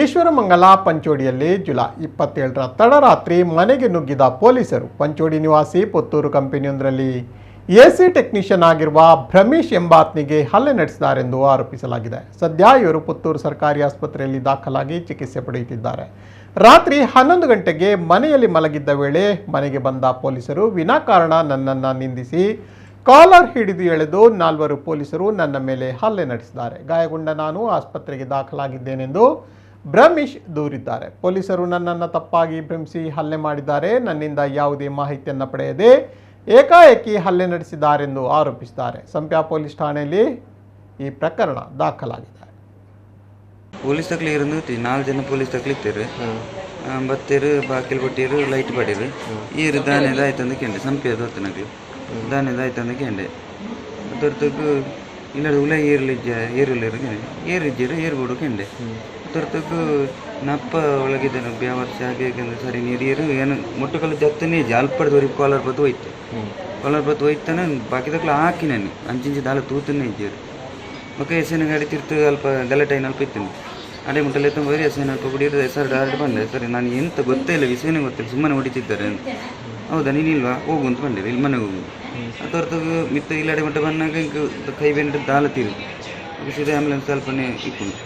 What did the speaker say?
Ishwaramangala ಪಂಚೋಡಿಯಲ್ಲಿ July ಇಪ್ಪತ್ತೇಳರ ತಡರಾತ್ರಿ ಮನೆಗೆ ನುಗ್ಗಿದ ಪೊಲೀಸರು ಪಂಚೋಡಿ ನಿವಾಸಿ ಪುತ್ತೂರು ಕಂಪನಿಯೊಂದರಲ್ಲಿ ಎಸಿ ಟೆಕ್ನಿಷಿಯನ್ ಆಗಿರುವ ಭ್ರಮೇಶ್ ಎಂಬಾತ್ನಿಗೆ ಹಲ್ಲೆ ನಡೆಸಿದ್ದಾರೆಂದು ಆರೋಪಿಸಲಾಗಿದೆ. ಸದ್ಯ ಇವರು ಪುತ್ತೂರು ಸರ್ಕಾರಿ ಆಸ್ಪತ್ರೆಯಲ್ಲಿ ದಾಖಲಾಗಿ ಚಿಕಿತ್ಸೆ ಪಡೆಯುತ್ತಿದ್ದಾರೆ. ರಾತ್ರಿ ಹನ್ನೊಂದು ಗಂಟೆಗೆ ಮನೆಯಲ್ಲಿ ಮಲಗಿದ್ದ ವೇಳೆ ಮನೆಗೆ ಬಂದ ಪೊಲೀಸರು ವಿನಾಕಾರಣ ನನ್ನನ್ನು ನಿಂದಿಸಿ ಕಾಲರ್ ಹಿಡಿದು ಎಳೆದು ನಾಲ್ವರು ಪೊಲೀಸರು ನನ್ನ ಮೇಲೆ ಹಲ್ಲೆ ನಡೆಸಿದ್ದಾರೆ. ಗಾಯಗೊಂಡ ನಾನು ಆಸ್ಪತ್ರೆಗೆ ದಾಖಲಾಗಿದ್ದೇನೆಂದು ಭ್ರಮಿಶ್ ದೂರಿದ್ದಾರೆ. ಪೊಲೀಸರು ನನ್ನನ್ನು ತಪ್ಪಾಗಿ ಭ್ರಮಿಸಿ ಹಲ್ಲೆ ಮಾಡಿದ್ದಾರೆ. ನನ್ನಿಂದ ಯಾವುದೇ ಮಾಹಿತಿಯನ್ನು ಪಡೆಯದೆ ಏಕಾಏಕಿ ಹಲ್ಲೆ ನಡೆಸಿದ್ದಾರೆಂದು ಆರೋಪಿಸಿದ್ದಾರೆ. ಸಂಪ್ಯಾ ಪೊಲೀಸ್ ಠಾಣೆಯಲ್ಲಿ ಈ ಪ್ರಕರಣ ದಾಖಲಾಗಿದೆ. ಪೊಲೀಸ್ ತಕ್ಲಿಗಿರಂದು ನಾಲ್ಕು ಜನ ಪೊಲೀಸ್ ತಕ್ಲಿಕ್ತೇವೆ ಬತ್ತೀರು ಬಾಕಿಲ್ ಬಟ್ಟಿರು ಲೈಟ್ ಬಡೀರು. ಈರು ದಾನೆದ ಆಯ್ತಂದ ಕೇಂಡೆ. ಸಂಪಿಯದು ಹೊತ್ತನಗ್ಲು ಅಂದ ಆಯ್ತಂದ ಕೇಂಡೆ. ತಗ್ಗು ಇಲ್ಲ ಉಲ ಈರುಲಿಜ್ಜ ಈರುಲಿರು ಏರಿಜ್ಜರು ಏರ್ಬೋಡು ಕೆಂಡೆ. ಗೊತ್ತಿರ್ತಕ್ಕು ನಪ್ಪ ಒಳಗಿದ್ದೇನೆ ವರ್ಷ ಹಾಗೆ ಹೇಗೆಂದ್ರೆ ಸರಿ ನೀರು ಏನು ಮುಟ್ಟುಕಲು ಜತ್ತನೇ ಅಲ್ಪಡ್ದವ್ರಿಗೆ ಕಾಲರ್ ಬತ್ತು ಹೋಯ್ತು. ಕಾಲರ್ ಬತ್ತು ಹೋಯ್ತಾನೆ ಬಾಕಿದಾಗ್ಲ ಹಾಕಿ ನಾನು ಅಂಚಿಂಚಿ ದಾಲ ತೂತನೇ ಇದ್ದೀರು ಓಕೆ ಎಸೇನ ಗಾಡಿ ತಿರ್ತು ಅಲ್ಪ ಗಲಟೈನ್ ಅಲ್ಪ ಇತ್ತೇನೆ ಅಡೆ ಮುಟ್ಟಲ್ಲಿ ಎತ್ತ ಹೋಗಿ ಎನ್ ಅಲ್ಪ ಕುಡಿಯಿರೋದು ಎಸ್ ಆರ್ ಡೈರೆಕ್ಟ್ ಬಂದೆ. ಸರಿ ನಾನು ಎಂತ ಗೊತ್ತೇ ಇಲ್ಲ ವಿಷಯನೇ ಗೊತ್ತಿಲ್ಲ ಸುಮ್ಮನೆ ಹೊಡಿತಿದ್ದಾರೆ ಅಂತ. ಹೌದಾ ನೀನಿಲ್ವಾ ಹೋಗು ಅಂತ ಬಂದೆ ಇಲ್ಲಿ ಮನೆಗೆ ಹೋಗು. ಅದರ್ತಗ ಮಿತ್ತ ಇಲ್ಲಾಡೆ ಮಟ್ಟ ಬಂದಾಗ ಕೈ ಬೆಂಡ್ರೆ ದಾಲ ತಿರು ಸೀದಾ ಆ್ಯಂಬುಲೆನ್ಸ್ ಅಲ್ಪನೇ ಇಕ್ಕೊಂಡು